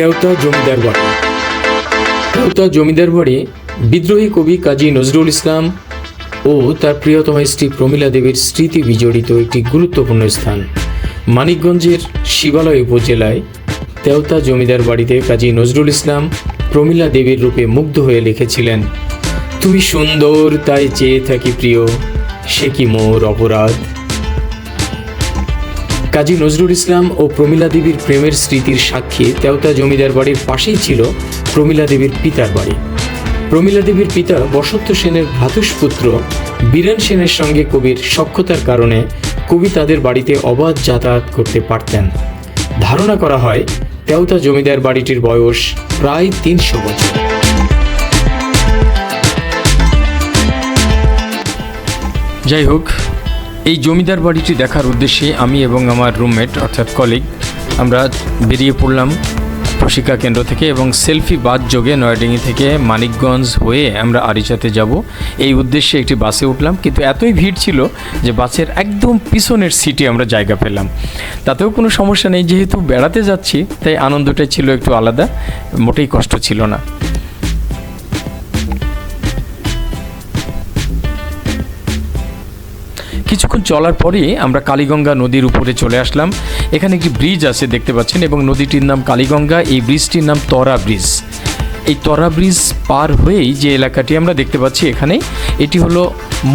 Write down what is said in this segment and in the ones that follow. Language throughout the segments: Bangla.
তেওতা জমিদার বাড়ি। তেওতা জমিদার বাড়ি বিদ্রোহী কবি কাজী নজরুল ইসলাম ও তার প্রিয়তম স্ত্রী প্রমীলা দেবীর স্মৃতি বিজড়িত একটি গুরুত্বপূর্ণ স্থান। মানিকগঞ্জের শিবালয় উপজেলায় তেওতা জমিদার বাড়িতে কাজী নজরুল ইসলাম প্রমীলা দেবীর রূপে মুগ্ধ হয়ে লিখেছিলেন, তুমি সুন্দর, তাই চেয়ে থাকি প্রিয়, সে কি মোর অপরাধ? কাজী নজরুল ইসলাম ও প্রমীলা দেবীর প্রেমের স্মৃতির সাক্ষী তেওতা জমিদার বাড়ির পাশেই ছিল প্রমীলা দেবীর পিতার বাড়ি। প্রমীলা দেবীর পিতা বসন্ত সেনের ভ্রাতুষ্পুত্র বীরেন সেনের সঙ্গে কবির সক্ষতার কারণে কবি তাদের বাড়িতে অবাধ যাতায়াত করতে পারতেন। ধারণা করা হয়, তেওতা জমিদার বাড়িটির বয়স প্রায় তিনশো বছর। যাই হোক এই জমিদার বাড়িটি দেখার উদ্দেশ্যে আমি এবং আমার রুমমেট অর্থাৎ কলিগ আমরা বেরিয়ে পড়লাম প্রশিক্ষা কেন্দ্র থেকে এবং সেলফি বাদ যোগে নয়াডিঙ্গি থেকে মানিকগঞ্জ হয়ে আমরা আরিচাতে যাব। এই উদ্দেশ্যে একটি বাসে উঠলাম, কিন্তু এতই ভিড় ছিল যে বাসের একদম পিছনের সিটে আমরা জায়গা পেলাম। তাতেও কোনো সমস্যা নেই, যেহেতু বেড়াতে যাচ্ছি, তাই আনন্দটাই ছিল একটু আলাদা, মোটেই কষ্ট ছিল না। চলার পরেই আমরা কালীগঙ্গা নদীর উপরে চলে আসলাম। এখানে একটি ব্রিজ আছে, দেখতে পাচ্ছেন, এবং নদীটির নাম কালীগঙ্গা। এই ব্রিজটির নাম তরা ব্রিজ। এই তরা ব্রিজ পার হয়েই যে এলাকাটি আমরা দেখতে পাচ্ছি এখানে, এটি হলো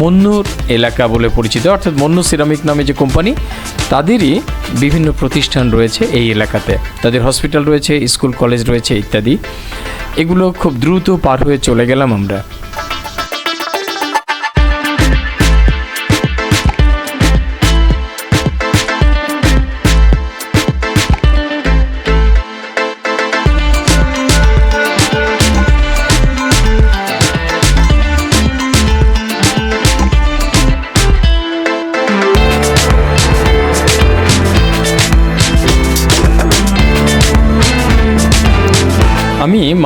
মন্নুর এলাকা বলে পরিচিত। অর্থাৎ মন্নু সিরামিক নামে যে কোম্পানি, তাদেরই বিভিন্ন প্রতিষ্ঠান রয়েছে এই এলাকাতে। তাদের হসপিটাল রয়েছে, স্কুল, কলেজ রয়েছে ইত্যাদি। এগুলো খুব দ্রুত পার হয়ে চলে গেলাম আমরা।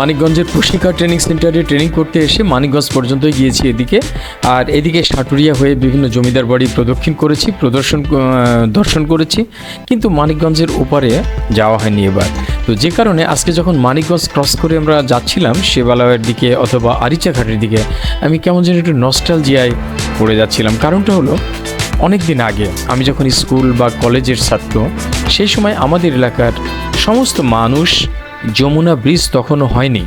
মানিকগঞ্জের প্রশিক্ষা ট্রেনিং সেন্টারে ট্রেনিং করতে এসে মানিকগঞ্জ পর্যন্ত গিয়েছি এদিকে। আর এদিকে সাটুরিয়া হয়ে বিভিন্ন জমিদার বাড়ি প্রদক্ষিণ করেছি, প্রদর্শন দর্শন করেছি। কিন্তু মানিকগঞ্জের ওপারে যাওয়া হয়নি এবার। তো যে কারণে আজকে যখন মানিকগঞ্জ ক্রস করে আমরা যাচ্ছিলাম শিবালয়ের দিকে অথবা আরিচাঘাটের দিকে, আমি কেমন যেন একটু নস্টালজিয়ায় পড়ে যাচ্ছিলাম। কারণটা হলো অনেক দিন আগে আমি যখন স্কুল বা কলেজের ছাত্র, সেই সময় আমাদের এলাকার সমস্ত মানুষ যমুনা ব্রিজ তখনও হয়নি।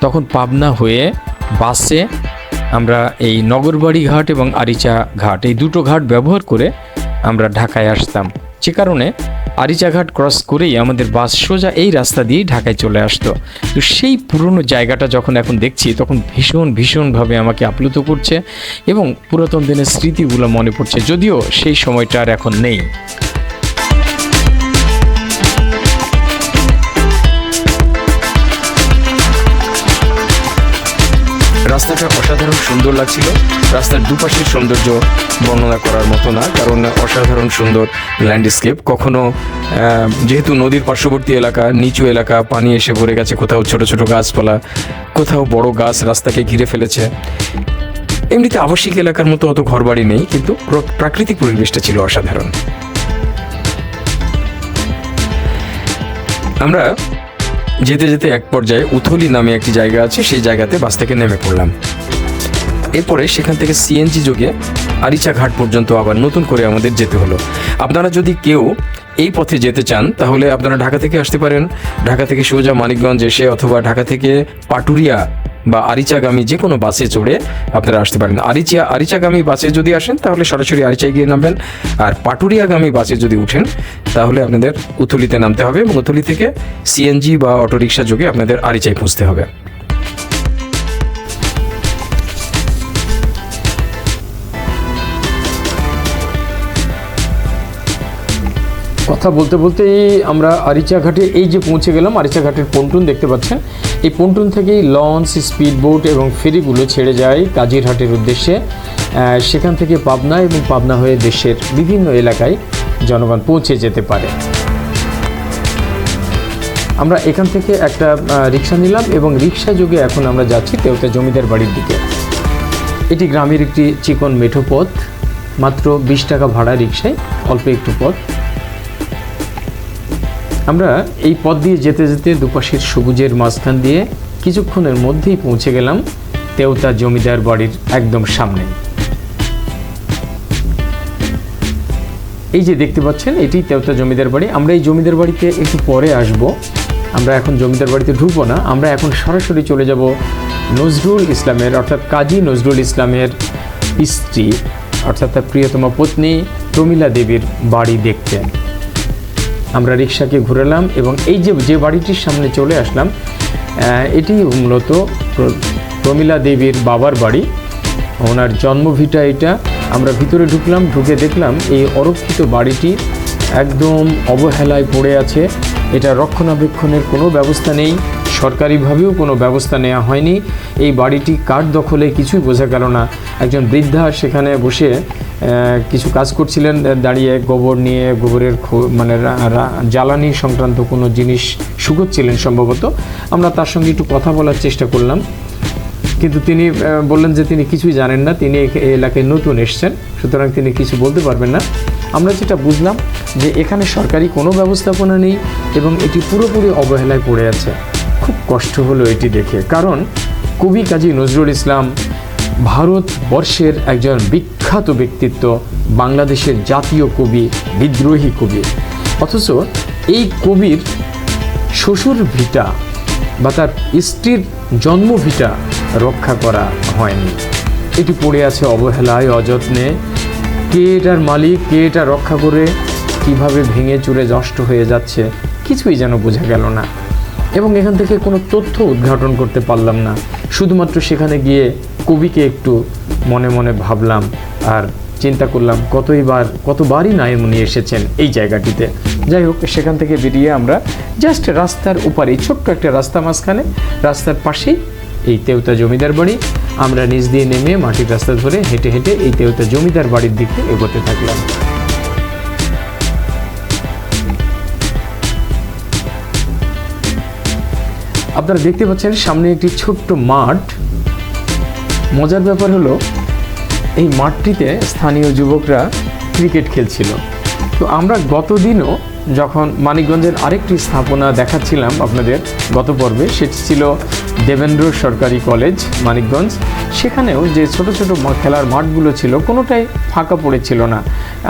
তখন পাবনা হয়ে বাসে আমরা এই নগরবাড়ি ঘাট এবং আরিচা ঘাট এই দুটো ঘাট ব্যবহার করে আমরা ঢাকায় আসতাম। যে কারণে আরিচা ঘাট ক্রস করেই আমাদের বাস সোজা এই রাস্তা দিয়েই ঢাকায় চলে আসতো। তো সেই পুরনো জায়গাটা যখন এখন দেখছি, তখন ভীষণ, ভীষণভাবে আমাকে আপ্লুত করছে এবং পুরাতন দিনের স্মৃতিগুলো মনে পড়ছে, যদিও সেই সময়টা আর এখন নেই। রাস্তাটা অসাধারণ সুন্দর লাগছিল। রাস্তার দুপাশের সৌন্দর্য বর্ণনা করার মতো না, কারণ অসাধারণ সুন্দর ল্যান্ডস্কেপ কখনো যেহেতু নদীর পার্শ্ববর্তী এলাকা, নিচু এলাকা, পানি এসে ভরে গেছে, কোথাও ছোট ছোট গাছপালা, কোথাও বড় গাছ রাস্তাকে ঘিরে ফেলেছে। এমনিতে আবাসিক এলাকার মতো অত ঘরবাড়ি নেই, কিন্তু প্র- প্রাকৃতিক পরিবেশটা ছিল অসাধারণ। আমরা যেতে যেতে এক পর্যায়ে উথলি নামে একটি জায়গা আছে, সেই জায়গাতে বাস থেকে নেমে পড়লাম। এরপরে সেখান থেকে সিএনজি যোগে আরিচা ঘাট পর্যন্ত আবার নতুন করে আমাদের যেতে হলো। আপনারা যদি কেউ এই পথে যেতে চান, তাহলে আপনারা ঢাকা থেকে আসতে পারেন। ঢাকা থেকে সোজা মানিকগঞ্জ এসে অথবা ঢাকা থেকে পাটুরিয়া বা আরিচাগামী যে কোনো বাসে চড়ে আপনারা আসতে পারেন। আরিচা আরিচাগামী বাসে যদি আসেন, তাহলে সরাসরি আরিচায় গিয়ে নামবেন। আর পাটুরিয়াগামী বাসে যদি উঠেন, তাহলে আপনাদের উথলিতে নামতে হবে এবং উথলি থেকে সিএনজি বা অটোরিকশা যোগে আপনাদের আরিচায় পৌঁছতে হবে। কথা বলতে বলতেই আমরা আরিচা ঘাটে এই যে পৌঁছে গেলাম, আরিচা ঘাটের পন্টুন দেখতে পাচ্ছেন। এই পন্টুন থেকেই লঞ্চ স্পিড বোট এবং ফেরিগুলো ছেড়ে যায় কাজিরহাটের উদ্দেশ্যে সেখান থেকে পাবনা এবং পাবনা হয়ে দেশের বিভিন্ন এলাকায় জনগণ পৌঁছে যেতে পারে। আমরা এখান থেকে একটা রিক্সা নিলাম এবং রিক্সা যোগে এখন আমরা যাচ্ছি তেওতা জমিদার বাড়ির দিকে। এটি গ্রামের একটি চিকন মেঠো পথ, মাত্র বিশ টাকা ভাড়া রিক্সায়, অল্প একটু পথ। আমরা এই পথ দিয়ে যেতে যেতে দুপাশের সবুজের মাঝখান দিয়ে কিছুক্ষণের মধ্যেই পৌঁছে গেলাম তেওতা জমিদার বাড়ির একদম সামনে। এই যে দেখতে পাচ্ছেন, এটি তেওতা জমিদার বাড়ি। আমরা এই জমিদার বাড়িতে একটু পরে আসব। আমরা এখন জমিদার বাড়িতে ঢুকবো না। আমরা এখন সরাসরি চলে যাব নজরুল ইসলামের, অর্থাৎ কাজী নজরুল ইসলামের স্ত্রী, অর্থাৎ তার প্রিয়তমা পত্নী প্রমীলা দেবীর বাড়ি দেখতে। আমরা রিক্সাকে ঘুরালাম এবং এই যে যে বাড়িটির সামনে চলে আসলাম এটি মূলত প্রমীলা দেবীর বাবার বাড়ি। ওনার জন্মভিটা এটা। আমরা ভিতরে ঢুকলাম, ঢুকে দেখলাম এই অরক্ষিত বাড়িটি একদম অবহেলায় পড়ে আছে। এটা রক্ষণাবেক্ষণের কোনো ব্যবস্থা নেই। সরকারিভাবেও কোনো ব্যবস্থা নেওয়া হয়নি। এই বাড়িটি কার দখলে কিছুই বোঝা গেল না। একজন বৃদ্ধা সেখানে বসে কিছু কাজ করছিলেন, দাঁড়িয়ে গোবর নিয়ে, গোবরের মানে জ্বালানি সংক্রান্ত কোনো জিনিস শুকোচ্ছিলেন সম্ভবত। আমরা তার সঙ্গে একটু কথা বলার চেষ্টা করলাম। কিন্তু তিনি বললেন যে তিনি কিছুই জানেন না, তিনি এই এলাকায় নতুন এসছেন, সুতরাং তিনি কিছু বলতে পারবেন না। আমরা যেটা বুঝলাম যে এখানে সরকারি কোনো ব্যবস্থাপনা নেই এবং এটি পুরোপুরি অবহেলায় পড়ে আছে। খুব কষ্ট হলো এটি দেখে। কারণ কবি কাজী নজরুল ইসলাম ভারতবর্ষের একজন বিখ্যাত ব্যক্তিত্ব, বাংলাদেশের জাতীয় কবি, বিদ্রোহী কবি। অথচ এই কবির শ্বশুর ভিটা বা তার স্ত্রীর জন্মভিটা রক্ষা করা হয়নি। এটি পড়ে আছে অবহেলায়, অযত্নে। কে এটার মালিক, কে এটা রক্ষা করে, কীভাবে ভেঙে চুরে নষ্ট হয়ে যাচ্ছে, কিছুই যেন বোঝা গেল না। এবং এখান থেকে কোনো তথ্য উদ্ঘাটন করতে পারলাম না। শুধুমাত্র সেখানে গিয়ে কবিকে একটু মনে মনে ভাবলাম আর চিন্তা করলাম কতইবার কতবারই নায়মনি এসেছেন এই জায়গাটিতে। যাই হোক, সেখান থেকে বেরিয়ে আমরা জাস্ট রাস্তার উপারে ছোট্ট একটা রাস্তা মাঝখানে, রাস্তার পাশেই এই তেওতা জমিদার বাড়ি। আমরা নিচ দিয়ে নেমে মাটির রাস্তা ধরে হেঁটে হেঁটে এই তেওতা জমিদার বাড়ির দিকে এগোতে থাকলাম। আপনারা দেখতে পাচ্ছেন সামনে একটি ছোট্ট মাঠ। মজার ব্যাপার হলো, এই মাঠটিতে স্থানীয় যুবকরা ক্রিকেট খেলছিল। তো আমরা গতদিনও যখন মানিকগঞ্জের আরেকটি স্থাপনা দেখাচ্ছিলাম আপনাদের গত পর্বে, সেটি ছিল দেবেন্দ্র সরকারি কলেজ, মানিকগঞ্জ। সেখানেও যে ছোট ছোট খেলার মাঠগুলো ছিল, কোনোটাই ফাঁকা পড়েছিল না।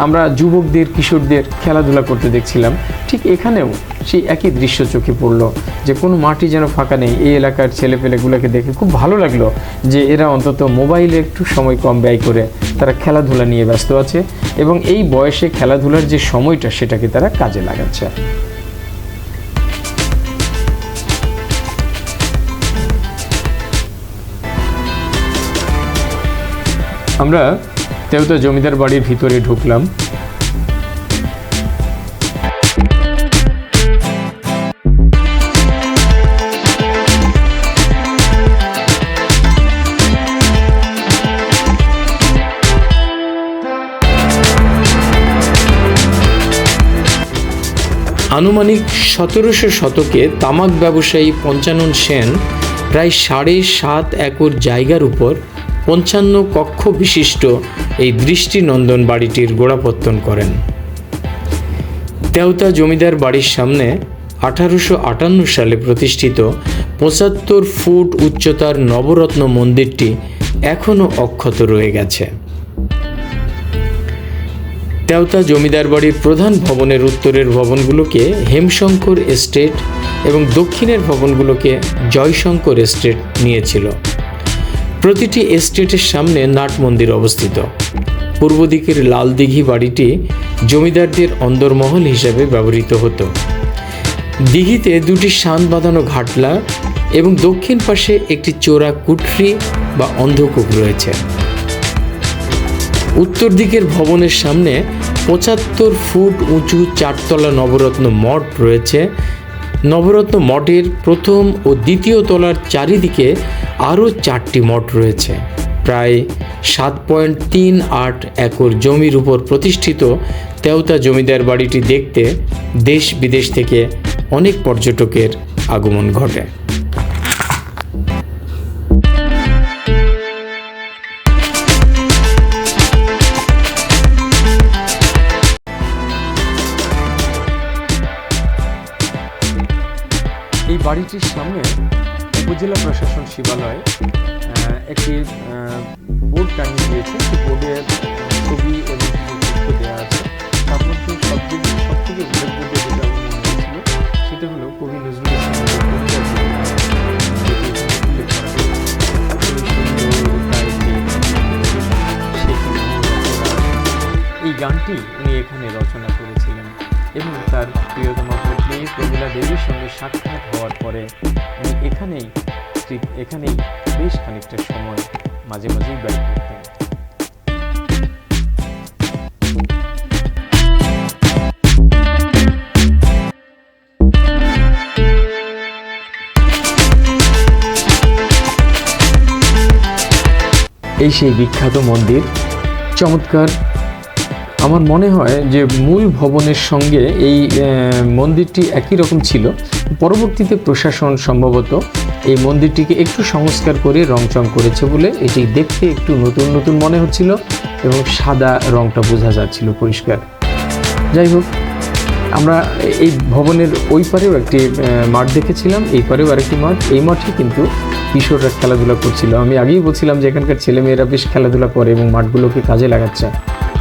আমরা যুবকদের, কিশোরদের খেলাধুলা করতে দেখছিলাম। ঠিক এখানেও সেই একই দৃশ্য চোখে পড়ল, যে কোনো মাটি যেন ফাঁকা নেই। এই এলাকার ছেলেপেলেগুলোকে দেখে খুব ভালো লাগল যে এরা অন্তত মোবাইলে একটু সময় কম ব্যয় করে তারা খেলাধুলা নিয়ে ব্যস্ত আছে এবং এই বয়সে খেলাধুলার যে সময়টা, সেটাকে তারা কাজে লাগাচ্ছে। আমরা তেওতা জমিদার বাড়ির ভিতরে ঢুকলাম। আনুমানিক সতেরোশো শতকে তামাক ব্যবসায়ী পঞ্চানন সেন প্রায় সাড়ে সাত একর জায়গার উপর পঞ্চান্ন কক্ষ বিশিষ্ট এই দৃষ্টিনন্দন বাড়িটির গোড়াপত্তন করেন। তেওতা জমিদার বাড়ির সামনে আঠারোশো আটান্ন সালে প্রতিষ্ঠিত পঁচাত্তর ফুট উচ্চতার নবরত্ন মন্দিরটি এখনও অক্ষত রয়ে গেছে। তেওতা জমিদার বাড়ির প্রধান ভবনের উত্তরের ভবনগুলোকে হেমশঙ্কর এস্টেট এবং দক্ষিণের ভবনগুলোকে জয়শঙ্কর এস্টেট নিয়েছিল। প্রতিটি এস্টেটের সামনে নাট মন্দির অবস্থিত। পূর্ব দিকের লাল দিঘি বাড়িটি জমিদারদের অন্দরমহল হিসাবে ব্যবহৃত হতো। দিঘিতে দুটি শান বাঁধানো ঘাটলা এবং দক্ষিণ পাশে একটি চোরা কুঠরি বা অন্ধকূপ রয়েছে। উত্তর দিকের ভবনের সামনে পঁচাত্তর ফুট উঁচু চারতলা নবরত্ন মঠ রয়েছে নবরত্ন মঠের প্রথম ও দ্বিতীয় তলার চারিদিকে আরও চারটি মঠ রয়েছে। প্রায় সাত পয়েন্ট তিন আট একর জমির উপর প্রতিষ্ঠিত তেওতা জমিদার বাড়িটি দেখতে দেশ বিদেশ থেকে অনেক পর্যটকের আগমন ঘটে। বাড়িটির সামনে উপজেলা প্রশাসন শিবালয় একটি বোর্ড টাঙিয়ে দিয়েছে। সেই বোর্ডে ছবি এবং তথ্য দেওয়া আছে। তার মধ্যে সবথেকে সবথেকে উল্লেখযোগ্য যেটা আমার হয়েছিল, সেটা হলো কবি নজরুল। এই গানটি উনি এখানে রচনা করেছিলেন এবং তার প্রিয়তমা পত্নী প্রমীলা দেবীর সঙ্গে সাক্ষাৎ হওয়ার পরে উনি এখানেই এখানেই বেশ খানিকটা সময় মাঝে মাঝেই ব্যয় করতেন। এই সেই বিখ্যাত মন্দির, চমৎকার আমার মনে হয় যে মূল ভবনের সঙ্গে এই মন্দিরটি একই রকম ছিল। পরবর্তীতে প্রশাসন সম্ভবত এই মন্দিরটিকে একটু সংস্কার করে রংচং করেছে বলে এটি দেখতে একটু নতুন নতুন মনে হচ্ছিল এবং সাদা রংটা বোঝা যাচ্ছিল পরিষ্কার। যাই হোক, আমরা এই ভবনের ওই পারেও একটি মাঠ দেখেছিলাম, এই পারেও আরেকটি মাঠ। এই মাঠে কিন্তু কিশোররা খেলাধুলা করছিল। আমি আগেই বলছিলাম যে এখানকার ছেলেমেয়েরা বেশ খেলাধুলা করে এবং মাঠগুলোকে কাজে লাগাচ্ছে।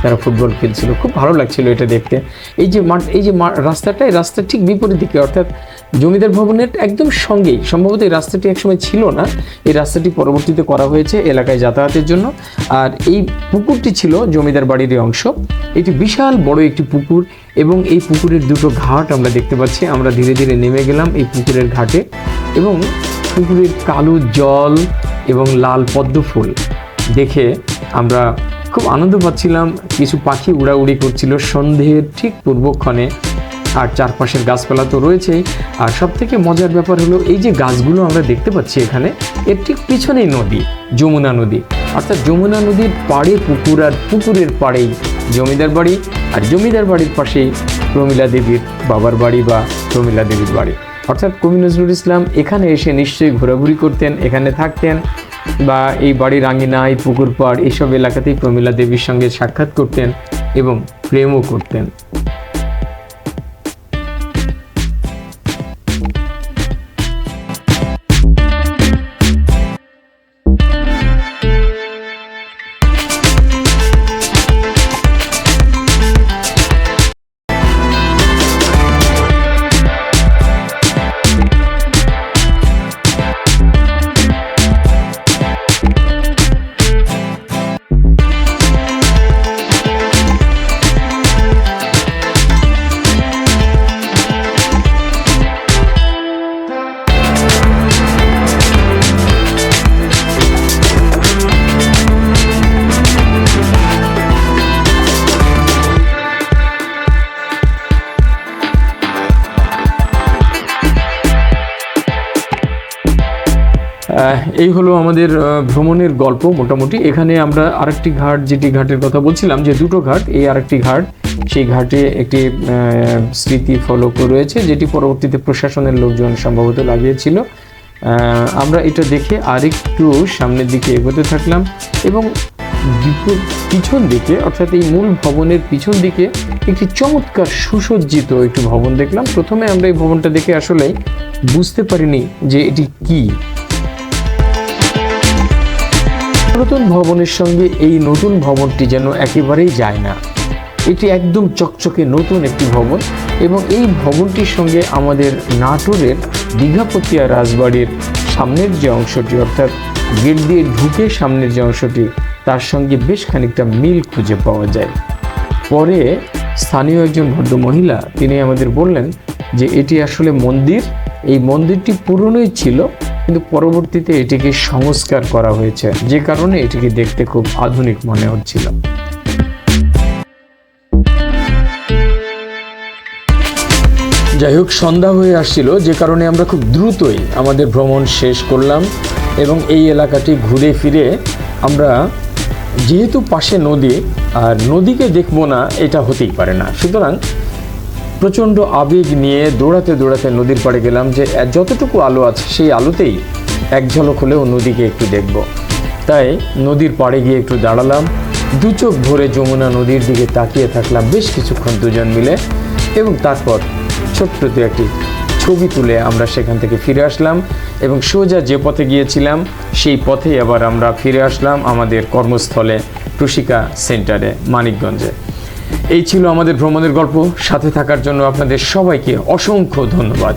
তারা ফুটবল খেলছিল, খুব ভালো লাগছিল এটা দেখতে। এই যে মাঠ, এই যে মা- রাস্তাটা, এই রাস্তার ঠিক বিপরীত দিকে, অর্থাৎ জমিদার ভবনের একদম সঙ্গেই, সম্ভবত এই রাস্তাটি একসময় ছিল না, এই রাস্তাটি পরবর্তীতে করা হয়েছে এলাকায় যাতায়াতের জন্য। আর এই পুকুরটি ছিল জমিদার বাড়ির অংশ। এটি বিশাল বড় একটি পুকুর এবং এই পুকুরের দুটো ঘাট আমরা দেখতে পাচ্ছি। আমরা ধীরে ধীরে নেমে গেলাম এই পুকুরের ঘাটে এবং পুকুরের কালো জল এবং লাল পদ্ম ফুল দেখে আমরা খুব আনন্দ পাচ্ছিলাম। কিছু পাখি উড়াউড়ি করছিল সন্ধ্যের ঠিক পূর্বক্ষণে। আর চারপাশের গাছপালা তো রয়েছেই। আর সব থেকে মজার ব্যাপার হলো, এই যে গাছগুলো আমরা দেখতে পাচ্ছি এখানে, এর ঠিক পিছনেই নদী, যমুনা নদী। অর্থাৎ যমুনা নদীর পাড়ে পুকুর আর পুকুরের পাড়েই জমিদার বাড়ি। আর জমিদার বাড়ির পাশেই প্রমীলা দেবীর বাবার বাড়ি বা প্রমীলা দেবীর বাড়ি। অর্থাৎ কবি নজরুল ইসলাম এখানে এসে নিশ্চয়ই ঘোরাঘুরি করতেন, এখানে থাকতেন। বা এই বাড়ির আঙ্গিনায় পুকুর পাড় এইসব এলাকাতেই প্রমীলা দেবীর সঙ্গে সাক্ষাৎ করতেন এবং প্রেমও করতেন। এই হলো আমাদের ভ্রমণের গল্প মোটামুটি। এখানে আমরা আরেকটি ঘাট, যেটি ঘাটের কথা বলছিলাম, যে দুটো ঘাট, এই আরেকটি ঘাট, সেই ঘাটে একটি স্মৃতি ফলক রয়েছে, যেটি পরবর্তীতে প্রশাসনের লোকজন সম্ভবত লাগিয়েছিল। আমরা এটা দেখে আরেকটু সামনের দিকে এগোতে থাকলাম এবং পিছন দিকে, অর্থাৎ এই মূল ভবনের পিছন দিকে একটি চমৎকার সুসজ্জিত একটি ভবন দেখলাম। প্রথমে আমরা এই ভবনটা দেখে আসলে বুঝতে পারিনি যে এটি কি। পুরাতন ভবনের সঙ্গে এই নতুন ভবনটি যেন একেবারেই যায় না। এটি একদম চকচকে নতুন একটি ভবন এবং এই ভবনটির সঙ্গে আমাদের নাটোরের দীঘাপতিয়া রাজবাড়ির সামনের যে অংশটি, অর্থাৎ গেট দিয়ে ঢুকে সামনের যে অংশটি, তার সঙ্গে বেশ খানিকটা মিল খুঁজে পাওয়া যায়। পরে স্থানীয় একজন ভদ্র মহিলা তিনি আমাদের বললেন যে এটি আসলে মন্দির। এই মন্দিরটি পুরনোই ছিল কিন্তু পরবর্তীতে এটিকে সংস্কার করা হয়েছে। যে কারণে এটিকে দেখতে খুব আধুনিক মনে হচ্ছিল। যাই হোক, সন্ধ্যা হয়ে আসছিল, যে কারণে আমরা খুব দ্রুতই আমাদের ভ্রমণ শেষ করলাম এবং এই এলাকাটি ঘুরে ফিরে আমরা যেহেতু পাশে নদী, আর নদীকে দেখব না, এটা হতেই পারে না। সুতরাং প্রচণ্ড আবেগ নিয়ে দৌড়াতে দৌড়াতে নদীর পাড়ে গেলাম যে, যতটুকু আলো আছে সেই আলোতেই এক ঝলক হলেও নদীকে একটু দেখব। তাই নদীর পাড়ে গিয়ে একটু দাঁড়ালাম, দু চোখ ভরে যমুনা নদীর দিকে তাকিয়ে থাকলাম বেশ কিছুক্ষণ দুজন মিলে এবং তারপর ছোট্ট দু একটি ছবি তুলে আমরা সেখান থেকে ফিরে আসলাম এবং সোজা যে পথে গিয়েছিলাম, সেই পথেই আবার আমরা ফিরে আসলাম আমাদের কর্মস্থলে, প্রশিকা সেন্টারে, মানিকগঞ্জে। এই ছিল আমাদের ভ্রমণের গল্প। সাথে থাকার জন্য আপনাদের সবাইকে অসংখ্য ধন্যবাদ।